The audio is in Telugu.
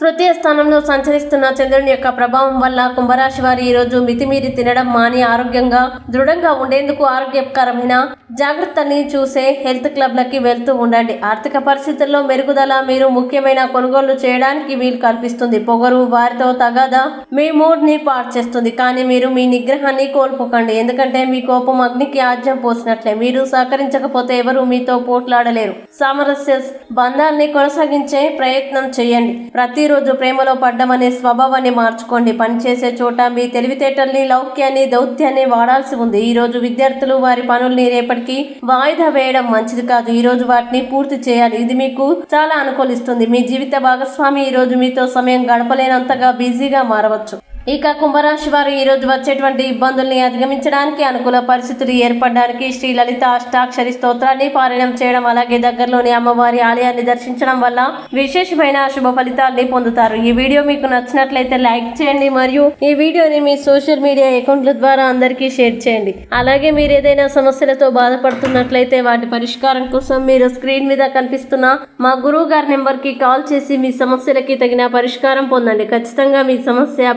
తృతీయ స్థానంలో సంచరిస్తున్న చంద్రుని యొక్క ప్రభావం వల్ల కుంభరాశి వారు ఈ రోజు మితిమీరి తినడం మాని ఆరోగ్యంగా దృఢంగా ఉండేందుకు ఆరోగ్యకరమైన జాగ్రత్తల్ని చూసే హెల్త్ క్లబ్లకి వెళ్తూ ఉండండి. ఆర్థిక పరిస్థితుల్లో మెరుగుదల మీరు ముఖ్యమైన కొనుగోళ్ళు చేయడానికి వీలు కల్పిస్తుంది. పొగరు వారితో తగాదా మీ మూడ్ని పాడు చేస్తుంది. కానీ మీరు మీ నిగ్రహాన్ని కోల్పోకండి. ఎందుకంటే మీ కోపం అగ్నికి ఆజ్యం పోసినట్లే. మీరు సహకరించకపోతే ఎవరు మీతో పోట్లాడలేరు. సామరస్య బంధాన్ని కొనసాగించే ప్రయత్నం చేయండి. ప్రతి ప్రతిరోజు ప్రేమలో పడ్డం అనే స్వభావాన్ని మార్చుకోండి. పనిచేసే చోట మీ తెలివితేటల్ని లౌక్యాన్ని దౌత్యాన్ని వాడాల్సి ఉంది. ఈ రోజు విద్యార్థులు వారి పనుల్ని రేపటికి వాయిదా వేయడం మంచిది కాదు. ఈ రోజు వాటిని పూర్తి చేయాలి. ఇది మీకు చాలా అనుకూలిస్తుంది. మీ జీవిత భాగస్వామి ఈ రోజు మీతో సమయం గడపలేనంతగా బిజీగా మారవచ్చు. ఇక కుంభరాశి వారు ఈరోజు వచ్చేటువంటి ఇబ్బందుల్ని అధిగమించడానికి అనుకూల పరిస్థితులు ఏర్పడడానికి శ్రీ లలిత అష్టాక్షరి స్తోత్రాన్ని పారాయణం చేయడం అలాగే దగ్గరలోని అమ్మవారి ఆలయాన్ని దర్శించడం వల్ల విశేషమైన శుభ ఫలితాల్ని పొందుతారు. ఈ వీడియో మీకు నచ్చినట్లయితే లైక్ చేయండి మరియు ఈ వీడియోని మీ సోషల్ మీడియా అకౌంట్ల ద్వారా అందరికీ షేర్ చేయండి. అలాగే మీరు ఏదైనా సమస్యలతో బాధపడుతున్నట్లయితే వాటి పరిష్కారం కోసం మీరు స్క్రీన్ మీద కనిపిస్తున్న మా గురువు గారి నెంబర్కి కాల్ చేసి మీ సమస్యలకి తగిన పరిష్కారం పొందండి. ఖచ్చితంగా మీ సమస్య